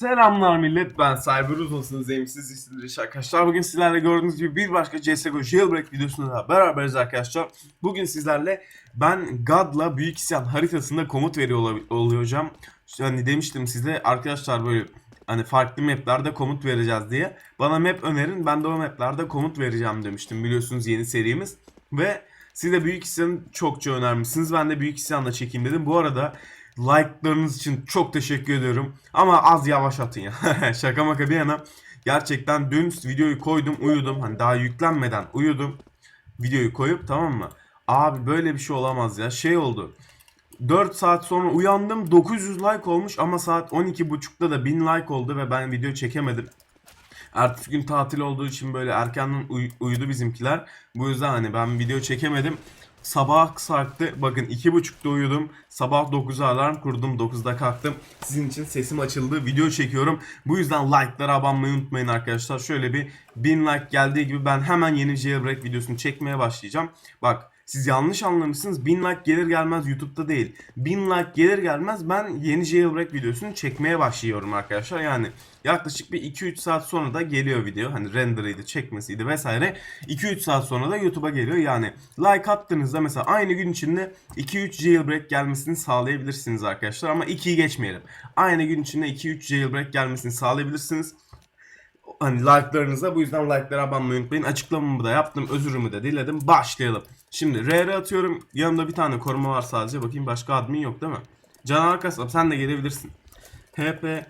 Selamlar millet ben Cyber Uzunsunuz Zemsiz İstiriş arkadaşlar. Bugün sizlerle gördüğünüz gibi bir başka CSGO Jailbreak videosunda da beraberiz arkadaşlar. Bugün sizlerle ben God'la Büyük İsyan haritasında komut veriyor ol- olacağım Hani demiştim size arkadaşlar böyle hani farklı maplerde komut vereceğiz diye. Bana map önerin ben de o maplerde komut vereceğim demiştim biliyorsunuz yeni serimiz. Ve siz de Büyük İsyan'ı çokça önermişsiniz ben de Büyük İsyan'la çekeyim dedim. Bu arada Like'larınız için çok teşekkür ediyorum. Ama az yavaş atın ya. Şaka maka bir yana. Gerçekten dün videoyu koydum uyudum. Hani daha yüklenmeden uyudum. Videoyu koyup tamam mı? Abi böyle bir şey olamaz ya. Şey oldu. 4 saat sonra uyandım 900 like olmuş ama saat 12.30'da da 1000 like oldu ve ben video çekemedim. Ertesi gün tatil olduğu için böyle erkenden uy- uyudu bizimkiler. Bu yüzden hani ben video çekemedim. Sabah sarktı. Bakın 2.30'da uyudum. Sabah 9'a alarm kurdum. 9'da kalktım. Sizin için sesim açıldı. Video çekiyorum. Bu yüzden like'lara abanmayı unutmayın arkadaşlar. Şöyle bir 1000 like geldiği gibi ben hemen yeni jailbreak videosunu çekmeye başlayacağım. Bak siz yanlış anlamışsınız. 1000 like gelir gelmez YouTube'da değil. 1000 like gelir gelmez ben yeni jailbreak videosunu çekmeye başlıyorum arkadaşlar. Yani yaklaşık bir 2-3 saat sonra da geliyor video. Hani render'ıydı, çekmesiydi vesaire. 2-3 saat sonra da YouTube'a geliyor. Yani like attığınızda mesela aynı gün içinde 2-3 jailbreak gelmesini sağlayabilirsiniz arkadaşlar. Ama 2'yi geçmeyelim. Aynı gün içinde 2-3 jailbreak gelmesini sağlayabilirsiniz hani like'larınıza bu yüzden like'lara abanmayı unutmayın. Açıklamamı da yaptım. Özürümü de diledim. Başlayalım. Şimdi RR atıyorum. Yanımda bir tane koruma var sadece. Bakayım başka admin yok değil mi? Canavar kasap sen de gelebilirsin. HP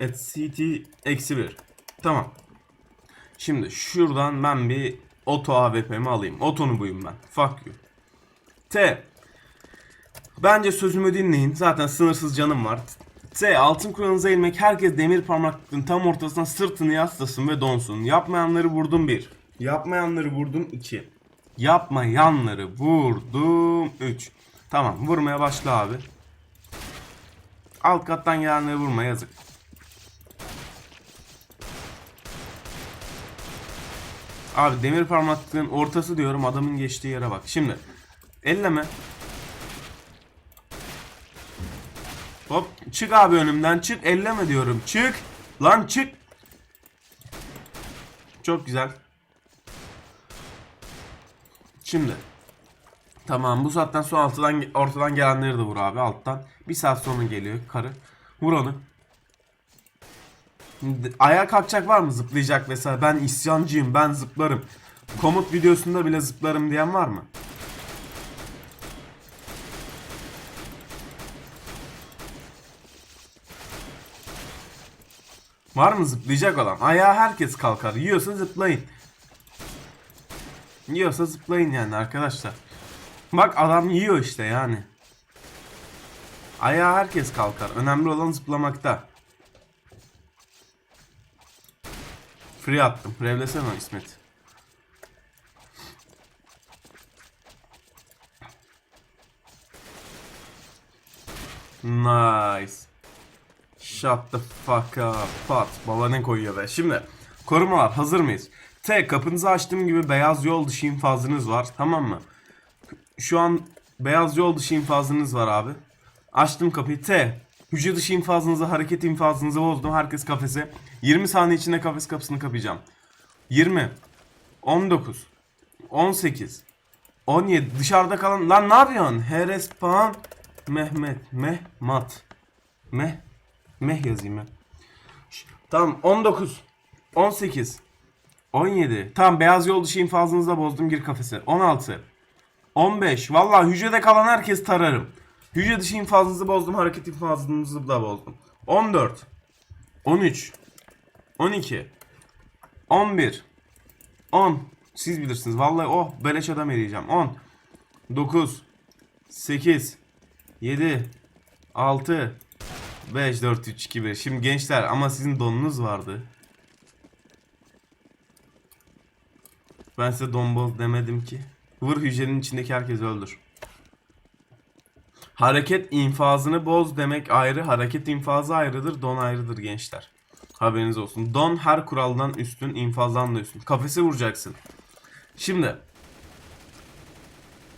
at CT eksi 1. Tamam. Şimdi şuradan ben bir Oto AWP'mi alayım. Oto'nu buyum ben. Fuck you. T. Bence sözümü dinleyin. Zaten sınırsız canım var. T. Altın kuralınıza eğilmek. Herkes demir parmaklıkların tam ortasına sırtını yaslasın ve donsun. Yapmayanları vurdum 1. Yapmayanları vurdum 2. Yapmayanları vurdum 3. Tamam vurmaya başla abi. Alt kattan gelenleri vurma yazık. Abi demir parmaklığın ortası diyorum adamın geçtiği yere bak. Şimdi elleme. Hop çık abi önümden çık elleme diyorum. Çık. Lan çık. Çok güzel. Şimdi. Tamam bu saatten sonra ortadan, ortadan gelenleri de vur abi alttan. Bir saat sonra geliyor karı. Vur onu. Ayağa kalkacak var mı zıplayacak vesaire. Ben isyancıyım ben zıplarım. Komut videosunda bile zıplarım diyen var mı? Var mı zıplayacak olan? Ayağa herkes kalkar. Yiyorsa zıplayın. Yiyorsa zıplayın yani arkadaşlar. Bak adam yiyor işte yani. Ayağa herkes kalkar. Önemli olan zıplamakta. Free attım. Revlesene o İsmet. Nice. Shut the fuck up. Pat. Baba ne koyuyor be. Şimdi korumalar hazır mıyız? T kapınızı açtığım gibi beyaz yol dışı infazınız var. Tamam mı? Şu an beyaz yol dışı infazınız var abi. Açtım kapıyı. T. Hücre dışı infazınızı, hareket infazınızı bozdum. Herkes kafese. 20 saniye içinde kafes kapısını kapayacağım. 20. 19. 18. 17. Dışarıda kalan... Lan ne yapıyorsun? Herespan. Mehmet. Mehmat. Meh. Meh yazayım ben. Tamam 19. 18. 17. Tamam beyaz yol dışı infazınızı da bozdum gir kafese. 16. 15. Vallahi hücrede kalan herkes tararım. Hücre dışı infazınızı bozdum. Hareket infazınızı da bozdum. 14. 13. 12. 11. 10. Siz bilirsiniz. Vallahi oh beleş adam eriyeceğim. 10. 9. 8. 7. 6. 5, 4, 3, 2, 1. Şimdi gençler ama sizin donunuz vardı. Ben size donboz demedim ki. Vur hücrenin içindeki herkesi öldür. Hareket infazını boz demek ayrı, hareket infazı ayrıdır, don ayrıdır gençler. Haberiniz olsun. Don her kuraldan üstün, infazdan da üstün. Kafese vuracaksın. Şimdi.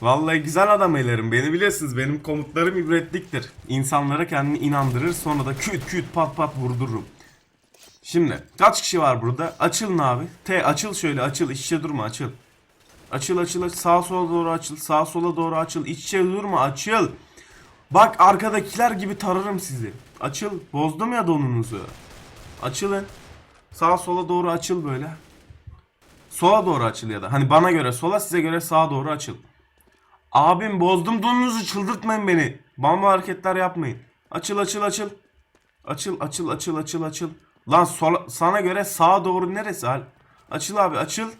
Vallahi güzel adam eylerim. Beni biliyorsunuz. Benim komutlarım ibretliktir. İnsanlara kendini inandırır. Sonra da küt küt pat pat vurdururum. Şimdi kaç kişi var burada? Açılın abi. T açıl şöyle açıl. İç içe durma açıl. Açıl açıl açıl. Sağa sola doğru açıl. Sağa sola doğru açıl. İç içe durma açıl. Bak arkadakiler gibi tararım sizi. Açıl. Bozdum ya donunuzu. Açılın. Sağa sola doğru açıl böyle. Sola doğru açıl ya da. Hani bana göre sola size göre sağa doğru açıl. Abim bozdum donunuzu çıldırtmayın beni. Bamba hareketler yapmayın. Açıl açıl açıl. Açıl açıl açıl açıl açıl. Lan sola, sana göre sağa doğru neresi? Açıl abi açıl.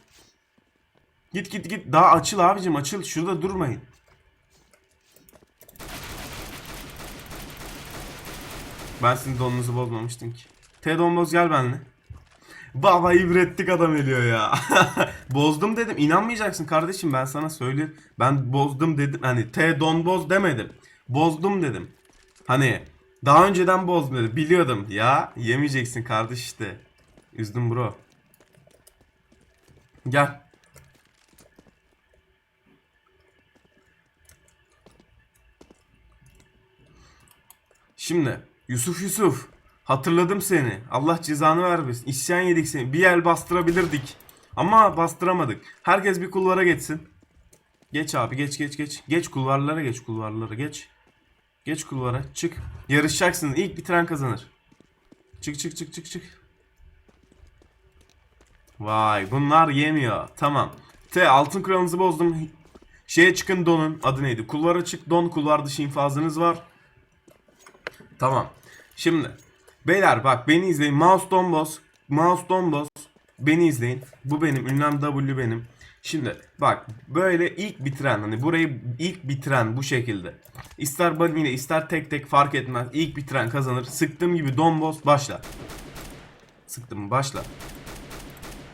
Git git git. Daha açıl abicim açıl. Şurada durmayın. Ben sizin donunuzu bozmamıştım ki. T donboz gel benimle. Baba ibrettik adam ediyor ya. bozdum dedim. İnanmayacaksın kardeşim ben sana söyleyeyim. Ben bozdum dedim. Hani T don boz demedim. Bozdum dedim. Hani daha önceden bozdum dedim. Biliyordum. Ya yemeyeceksin kardeş işte. Üzdüm bro. Gel. Şimdi Yusuf Yusuf hatırladım seni. Allah cezanı vermesin. İsyan yedik seni. Bir el bastırabilirdik. Ama bastıramadık. Herkes bir kulvara geçsin. Geç abi geç geç geç. Geç kulvarlara geç kulvarlara geç. Geç kulvara çık. Yarışacaksın. İlk bitiren kazanır. Çık çık çık çık çık. Vay bunlar yemiyor. Tamam. T altın kuralınızı bozdum. Şeye çıkın donun. Adı neydi? Kulvara çık don. Kulvar dışı infazınız var. Tamam. Şimdi beyler bak beni izleyin. Mouse domboz. Mouse domboz. Beni izleyin. Bu benim. Ünlem W benim. Şimdi bak böyle ilk bitiren hani burayı ilk bitiren bu şekilde. İster bunny ister tek tek fark etmez. İlk bitiren kazanır. Sıktığım gibi domboz başla. Sıktım başla.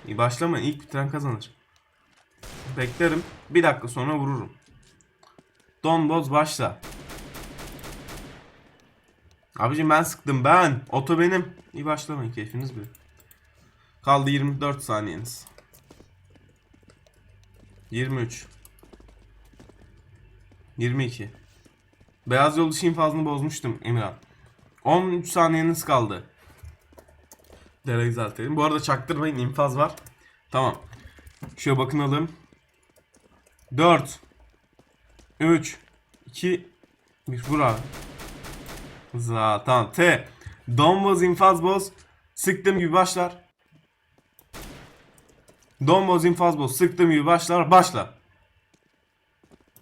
İyi başlamayın. İlk bitiren kazanır. Beklerim. Bir dakika sonra vururum. Domboz başla. Abicim ben sıktım ben. Oto benim. İyi başlamayın keyfiniz bilir. Kaldı 24 saniyeniz. 23. 22. Beyaz yol dışı infazını bozmuştum Emirhan. 13 saniyeniz kaldı. Dereyi düzeltelim. Bu arada çaktırmayın infaz var. Tamam. Şöyle bakınalım. 4 3 2 1 Vur abi. Za tamam T. Domboz infaz boz. Sıktığım gibi başlar. Domboz infaz boz. Sıktığım gibi başlar. Başla.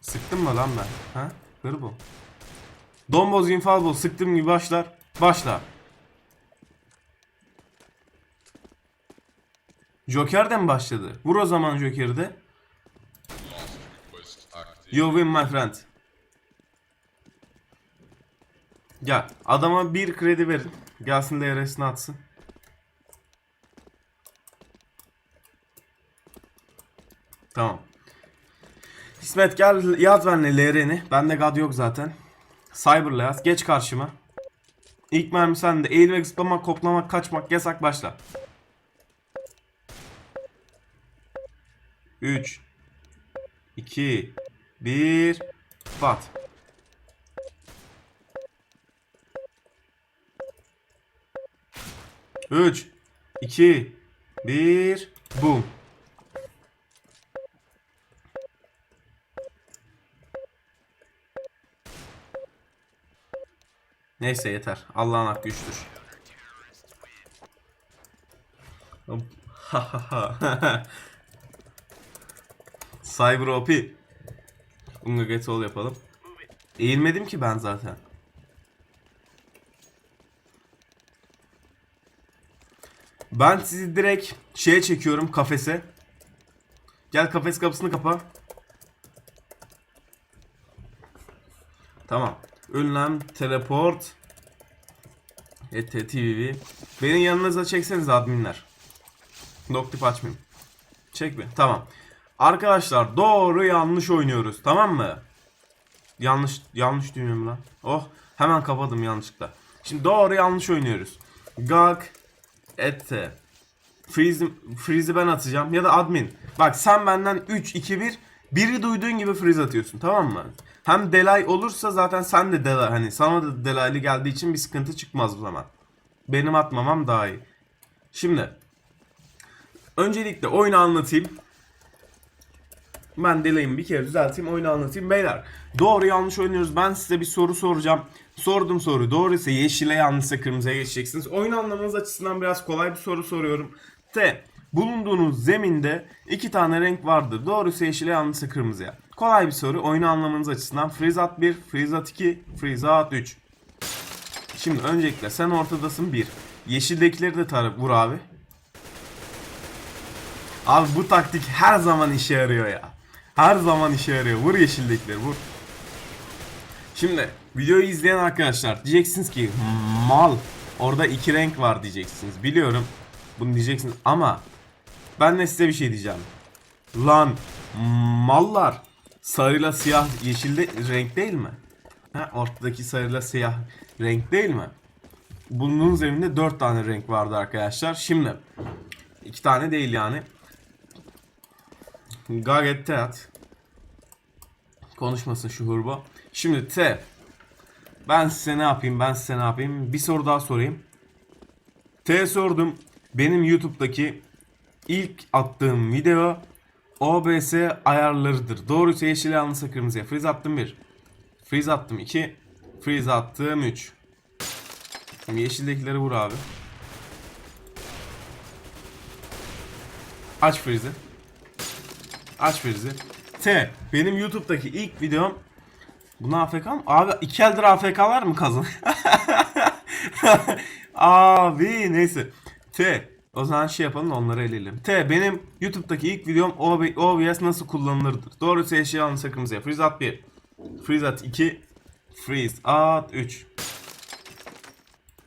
Sıktım mı lan ben? Ha? Hır bu. Domboz infaz boz. Sıktığım gibi başlar. Başla. Joker de mi başladı? Vur o zaman Joker'i de. You win my friend. Gel. Adama bir kredi verin. Gelsin DRS'ini atsın. Tamam. İsmet gel yaz benimle LR'ni. Bende God yok zaten. Cyber'la yaz. Geç karşıma. İlk mermi sende. Eğilmek, zıplamak, koplamak, kaçmak yasak başla. 3 2 1 Bat. Üç, iki, bir, boom. Neyse yeter. Allah'ın hakkı üçtür. Cyber OP. Unga get all yapalım. Eğilmedim ki ben zaten. Ben sizi direkt şeye çekiyorum kafese. Gel kafes kapısını kapa. Tamam. Önlem, teleport. ET TV. Beni yanınıza çekseniz adminler. Noktip açmayayım. Çek mi? Tamam. Arkadaşlar doğru yanlış oynuyoruz. Tamam mı? Yanlış yanlış düğmem lan. Oh hemen kapadım yanlışlıkla. Şimdi doğru yanlış oynuyoruz. Gag ette. Freeze, freeze'i ben atacağım ya da admin. Bak sen benden 3 2 1 biri duyduğun gibi freeze atıyorsun tamam mı? Hem delay olursa zaten sen de delay hani sana da delaylı geldiği için bir sıkıntı çıkmaz o zaman. Benim atmamam daha iyi. Şimdi öncelikle oyunu anlatayım. Ben delay'imi bir kere düzelteyim oyunu anlatayım. Beyler doğru yanlış oynuyoruz. Ben size bir soru soracağım. Sordum soru doğru ise yeşile yanlışsa kırmızıya geçeceksiniz. Oyunu anlamanız açısından biraz kolay bir soru soruyorum. T. Bulunduğunuz zeminde iki tane renk vardır. Doğruysa yeşile yanlışsa kırmızıya. Kolay bir soru. Oyunu anlamanız açısından Freezat 1, Freezat 2, Freezat 3. Şimdi öncelikle sen ortadasın 1. Yeşildekileri de tarıp vur abi. Abi bu taktik her zaman işe yarıyor ya. Her zaman işe yarıyor. Vur yeşildekileri vur. Şimdi videoyu izleyen arkadaşlar diyeceksiniz ki mal orada iki renk var diyeceksiniz. Biliyorum bunu diyeceksiniz ama ben de size bir şey diyeceğim. Lan mallar sarıyla siyah yeşilde renk değil mi? Ha, ortadaki sarıyla siyah renk değil mi? Bunun üzerinde 4 tane renk vardı arkadaşlar. Şimdi iki tane değil yani. Gayet teat. Konuşmasın şu hurba. Şimdi T. Ben size ne yapayım? Ben size ne yapayım? Bir soru daha sorayım. T sordum. Benim YouTube'daki ilk attığım video OBS ayarlarıdır. Doğruysa yeşil yanlışsa kırmızıya. Freeze attım 1. Freeze attım 2. Freeze attım 3. Şimdi yeşildekileri vur abi. Aç freeze'i. Aç freeze'i. T. Benim YouTube'daki ilk videom Buna AFK mı? Abi iki eldir AFK'lar mı kazan? Abi neyse. T. O zaman şey yapalım da onları eleyelim. T. Benim YouTube'daki ilk videom OB- OBS nasıl kullanılırdır. Doğrusu eşya yanlış kırmızıya. Freeze at 1. Freeze at 2. Freeze at 3.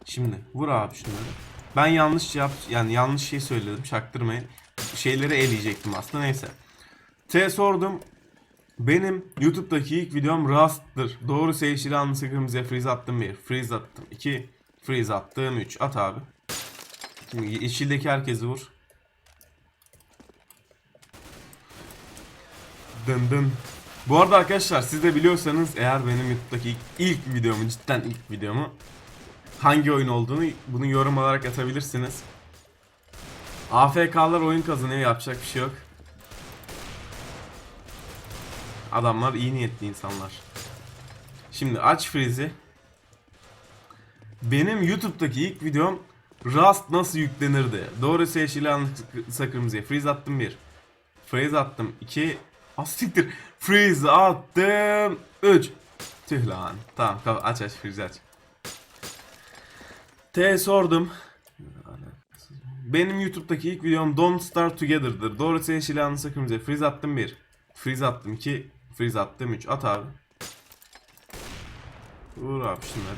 Şimdi vur abi şunları. Ben yanlış yap yani yanlış şey söyledim. Çaktırmayın. Şeyleri eleyecektim aslında neyse. T sordum. Benim YouTube'daki ilk videom Rust'tır. Doğru yeşil yanlış kırmızıya freeze attım 1. Freeze attım 2. Freeze attım 3. At abi. Şimdi yeşildeki herkesi vur. Dın dın. Bu arada arkadaşlar siz de biliyorsanız eğer benim YouTube'daki ilk, ilk videomu cidden ilk videomu hangi oyun olduğunu bunu yorum olarak atabilirsiniz. AFK'lar oyun kazanıyor yapacak bir şey yok. Adamlar iyi niyetli insanlar. Şimdi aç Freeze'i. Benim YouTube'daki ilk videom Rust nasıl yüklenirdi? Doğrusu yeşil yanlışsa kırmızıya. Freeze attım 1. Freeze attım 2. Asiktir. Freeze attım 3. Tüh lan. Tamam aç aç Freeze aç. T sordum. Benim YouTube'daki ilk videom Don't Start Together'dır. Doğrusu yeşil yanlışsa kırmızıya. Freeze attım 1. Freeze attım 2. Freeze attım 3. At abi. Vur abi şunları.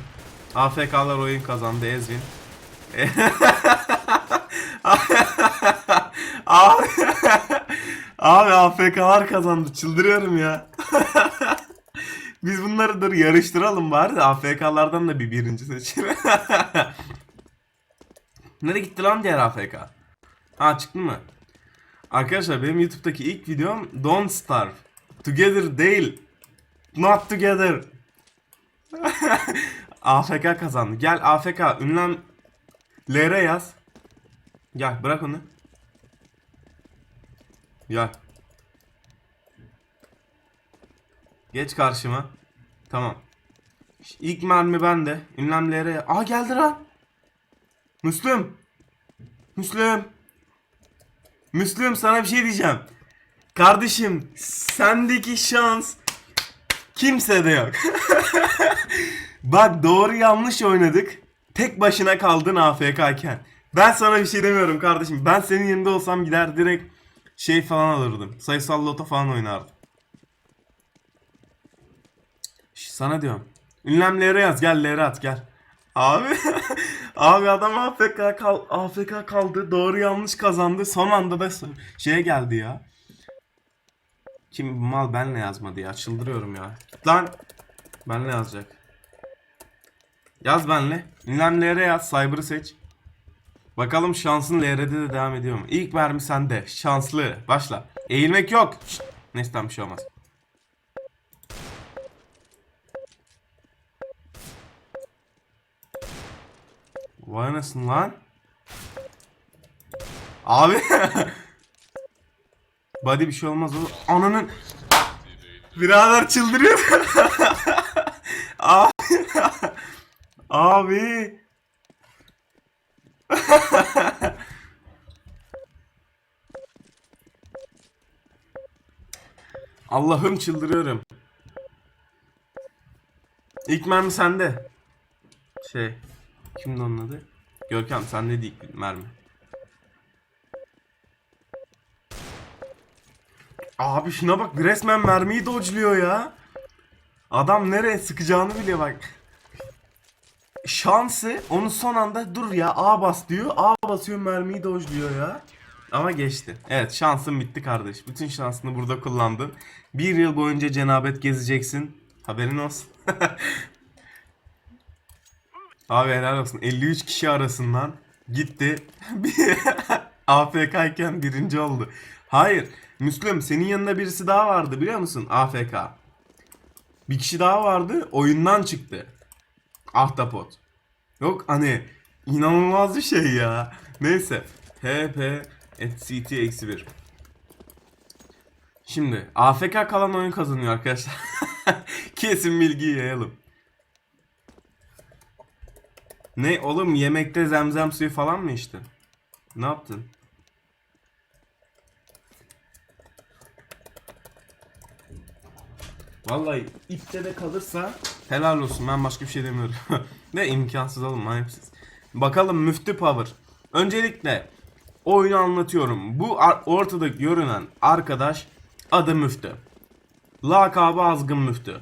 AFK'lar oyun kazandı Ezvin. abi, abi AFK'lar kazandı. Çıldırıyorum ya. Biz bunları dur yarıştıralım bari de AFK'lardan da bir birinci seçelim. Nereye gitti lan diğer AFK? Ha çıktı mı? Arkadaşlar benim YouTube'daki ilk videom Don't Starve. Together değil. Not together. AFK kazandı. Gel AFK ünlem LR yaz. Gel bırak onu. Gel. Geç karşıma. Tamam. İlk mermi bende. Ünlem LR. Aa geldi lan. Müslüm. Müslüm. Müslüm sana bir şey diyeceğim. Kardeşim sendeki şans kimsede yok. Bak doğru yanlış oynadık. Tek başına kaldın AFK iken. Ben sana bir şey demiyorum kardeşim. Ben senin yerinde olsam gider direkt şey falan alırdım. Sayısal loto falan oynardım. Sana diyorum. Ünlemlere yaz. Gel lere at gel. Abi abi adam AFK kal AFK kaldı. Doğru yanlış kazandı. Son anda da şeye geldi ya. Kim mal benle yazmadı ya. Çıldırıyorum ya. Lan. Benle yazacak. Yaz benle. Ünlemlere yaz. Cyber'ı seç. Bakalım şansın LR'de de devam ediyor mu? İlk mermi sende. Şanslı. Başla. Eğilmek yok. Şşt. Neyse tamam bir şey olmaz. Vay anasını lan. Abi. Body bir şey olmaz o. Ananın. Birader çıldırıyor. Abi. Abi. Allah'ım çıldırıyorum. İlk mermi sende. Şey. Kimdi onun adı? Görkem sende değil ilk mermi. Abi şuna bak resmen mermiyi dodge'luyor ya. Adam nereye sıkacağını biliyor bak. Şansı onu son anda dur ya A bas diyor. A basıyor mermiyi dodge'luyor ya. Ama geçti. Evet şansın bitti kardeş. Bütün şansını burada kullandın. Bir yıl boyunca cenabet gezeceksin. Haberin olsun. Abi helal olsun. 53 kişi arasından gitti. AFK iken birinci oldu. Hayır. Müslüm senin yanında birisi daha vardı biliyor musun? AFK. Bir kişi daha vardı. Oyundan çıktı. Ahtapot. Yok hani inanılmaz bir şey ya. Neyse. HP at CT eksi 1. Şimdi AFK kalan oyun kazanıyor arkadaşlar. Kesin bilgiyi yayalım. Ne oğlum yemekte zemzem suyu falan mı içtin? Ne yaptın? Vallahi ipte de kalırsa helal olsun ben başka bir şey demiyorum. ne imkansız oğlum manipsiz. Bakalım Müftü Power. Öncelikle oyunu anlatıyorum. Bu ortada görünen arkadaş adı Müftü. Lakabı Azgın Müftü.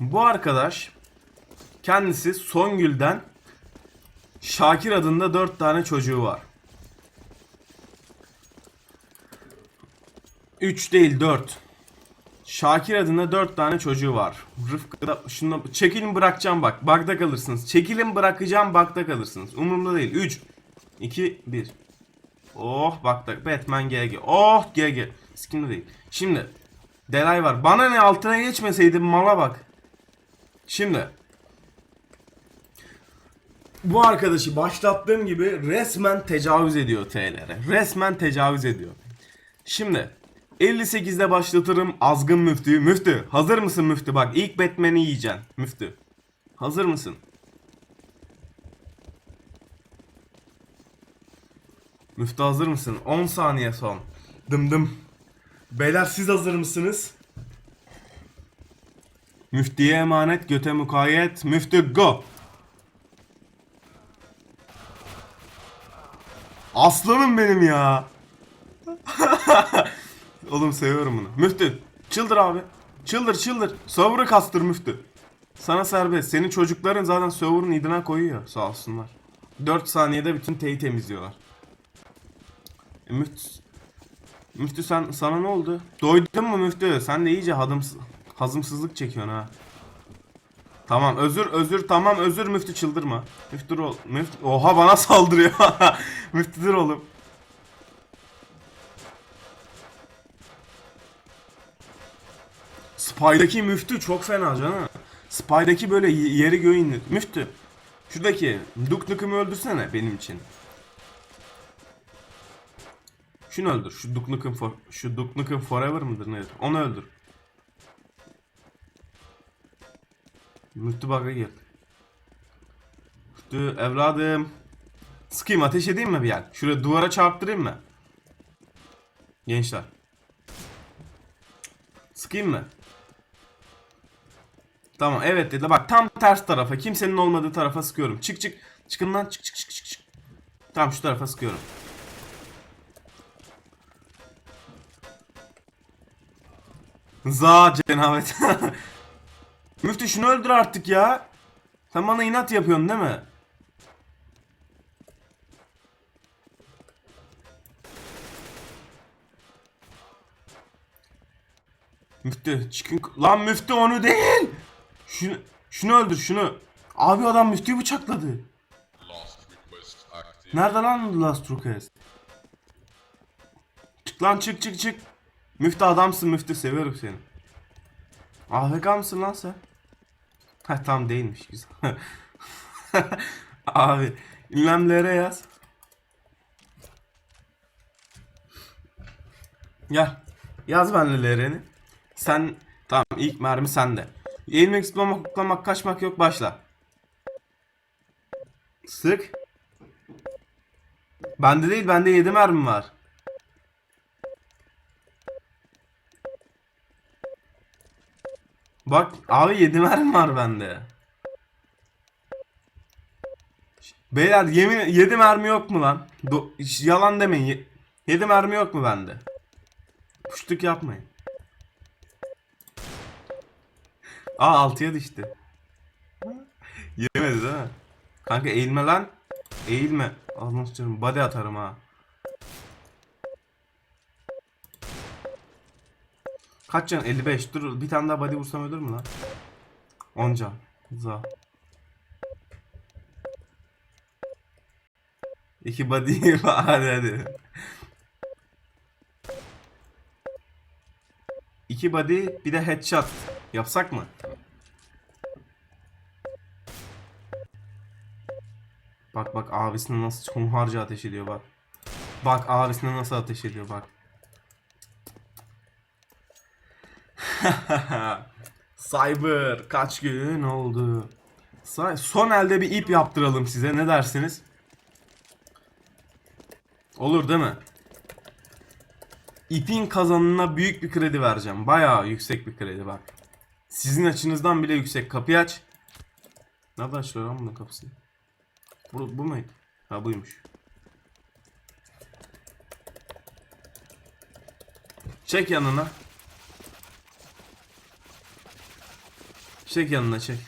Bu arkadaş kendisi Songül'den Şakir adında 4 tane çocuğu var. 3 değil 4. Şakir adında 4 tane çocuğu var. Rıfkı da şunu çekilin bırakacağım bak. Bakta kalırsınız. Çekilin bırakacağım bakta kalırsınız. Umurumda değil. 3 2 1. Oh bakta Batman GG. Oh GG. Sikimde değil. Şimdi Delay var. Bana ne altına geçmeseydim mala bak. Şimdi bu arkadaşı başlattığım gibi resmen tecavüz ediyor TL'lere. Resmen tecavüz ediyor. Şimdi 58'de başlatırım azgın müftüyü. Müftü hazır mısın müftü? Bak ilk Batman'i yiyeceksin. Müftü. Hazır mısın? Müftü hazır mısın? 10 saniye son. Dım dım. Beyler siz hazır mısınız? Müftiye emanet, göte mukayyet. Müftü go. Aslanım benim ya. Oğlum seviyorum bunu. Müftü çıldır abi. Çıldır çıldır. Server'ı kastır müftü. Sana serbest. Senin çocukların zaten server'ın idına koyuyor. Sağ olsunlar. 4 saniyede bütün teyi temizliyorlar. E, müftü, müftü sen sana ne oldu? Doydun mu müftü? Sen de iyice hadımsız, hazımsızlık çekiyorsun ha. Tamam özür özür tamam özür müftü çıldırma. Müftü ol. Müftü, oha bana saldırıyor. Müftüdür oğlum. Spy'daki müftü çok fena canım. Spy'daki böyle yeri göğü indir. Müftü. Şuradaki Duk Nuk'umu öldürsene benim için. Şunu öldür. Şu Duk Nukem for şu Duk Nukem Forever mıdır nedir? Onu öldür. Müftü bug'a gir. Müftü evladım. Sıkayım ateş edeyim mi bir yer? Şuraya duvara çarptırayım mı? Gençler. Sıkayım mı? Tamam evet dedi. Bak tam ters tarafa. Kimsenin olmadığı tarafa sıkıyorum. Çık çık. Çıkın lan. Çık çık çık çık. Tamam şu tarafa sıkıyorum. Za cenabet. Müftü şunu öldür artık ya. Sen bana inat yapıyorsun değil mi? Müftü çıkın. Lan müftü onu değil. Şunu, şunu öldür şunu. Abi adam müftüyü bıçakladı. Nerede lan Last Request? Çık lan çık çık çık. Müftü adamsın müftü seviyorum seni. AFK mısın lan sen? Ha tam değilmiş güzel. Abi ünlemlere yaz. Gel. Yaz benlelerini. Sen tamam ilk mermi sende. Eğilmek, zıplamak, hoplamak, kaçmak yok başla. Sık. Bende değil bende 7 mermi var. Bak abi 7 mermi var bende. Beyler yemin 7 mermi yok mu lan? Do- yalan demeyin. 7 mermi yok mu bende? Puştuk yapmayın. Aa 6'ya düştü. Yemedi değil mi? Kanka eğilme lan. Eğilme. Ağzına sıçarım. Body atarım ha. Kaç can? 55. Dur bir tane daha body vursam ölür mü lan? 10 can. Za. İki body hadi hadi. İki body bir de headshot. Yapsak mı? Bak bak abisine nasıl hunharca ateş ediyor bak. Bak abisine nasıl ateş ediyor bak. Cyber kaç gün oldu? Son elde bir ip yaptıralım size ne dersiniz? Olur değil mi? İpin kazanına büyük bir kredi vereceğim. Bayağı yüksek bir kredi bak. Sizin açınızdan bile yüksek. Kapıyı aç. Nerede açılıyor lan bunun kapısını? Bu, bu muydu? Ha buymuş. Çek yanına. Çek yanına çek.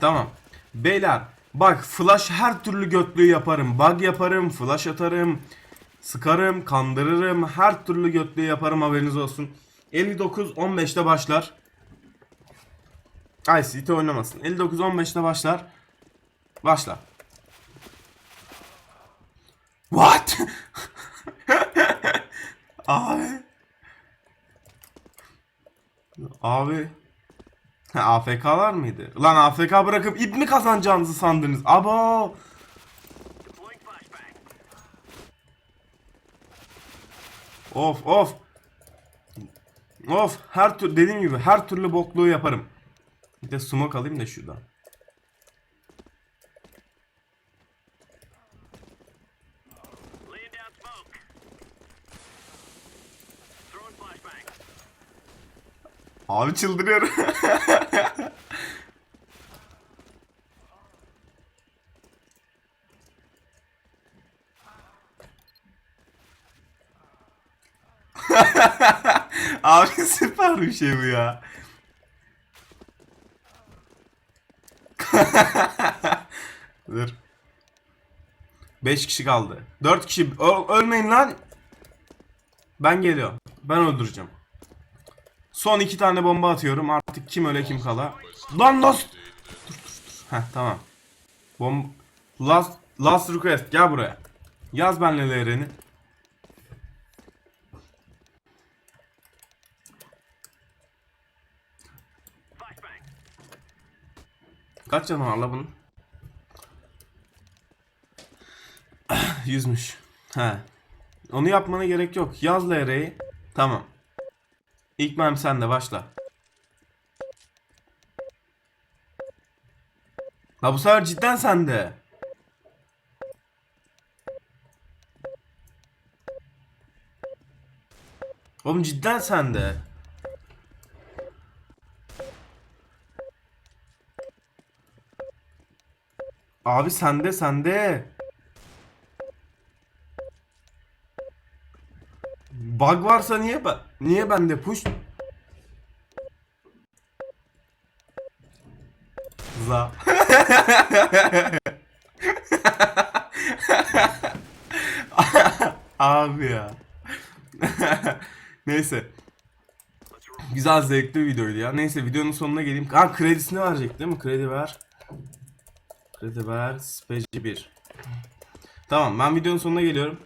Tamam. Beyler bak flash her türlü götlüğü yaparım. Bug yaparım, flash atarım, sıkarım, kandırırım. Her türlü götlüğü yaparım haberiniz olsun. 59 15'te başlar. City oynamasın. 59 15'te başlar. Başla. What? Abi. Abi. AFK'lar mıydı? Lan AFK bırakıp ip mi kazanacağınızı sandınız? Abo. Of of. Of her tür dediğim gibi her türlü bokluğu yaparım. Bir de smoke alayım da şuradan. Abi çıldırıyorum. Abi süper bir şey bu ya. Dur. 5 kişi kaldı. 4 kişi. Ö- ölmeyin lan. Ben geliyorum. Ben öldüreceğim. Son iki tane bomba atıyorum. Artık kim öle kim kala. Lan last. Dur dur dur. Heh tamam. Bom last last request gel buraya. Yaz benle leğerini. Kaç canı var la bunun? Yüzmüş. He. Onu yapmana gerek yok. Yaz LR'yi. Tamam. İlk mermi sende başla. La bu sefer cidden sende. Oğlum cidden sende. Abi sende sende. Bug varsa niye ben niye bende push? Za. Abi ya. Neyse. Güzel zevkli bir videoydu ya. Neyse videonun sonuna geleyim. Ha kredisini verecek değil mi? Kredi ver. Kredi ver. Speci 1. Tamam ben videonun sonuna geliyorum.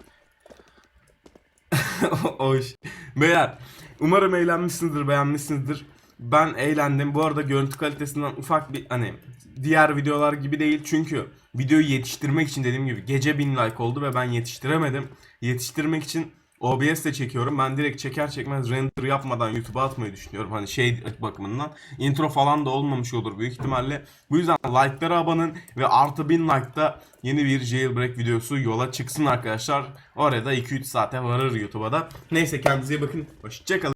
iş. Beyler umarım eğlenmişsinizdir, beğenmişsinizdir. Ben eğlendim. Bu arada görüntü kalitesinden ufak bir hani diğer videolar gibi değil çünkü videoyu yetiştirmek için dediğim gibi gece 1000 like oldu ve ben yetiştiremedim. Yetiştirmek için OBS de çekiyorum. Ben direkt çeker çekmez render yapmadan YouTube'a atmayı düşünüyorum. Hani şey bakımından. Intro falan da olmamış olur büyük ihtimalle. Bu yüzden like'lara abanın ve artı 1000 like'da yeni bir jailbreak videosu yola çıksın arkadaşlar. Orada 2-3 saate varır YouTube'a da. Neyse kendinize iyi bakın. Hoşçakalın.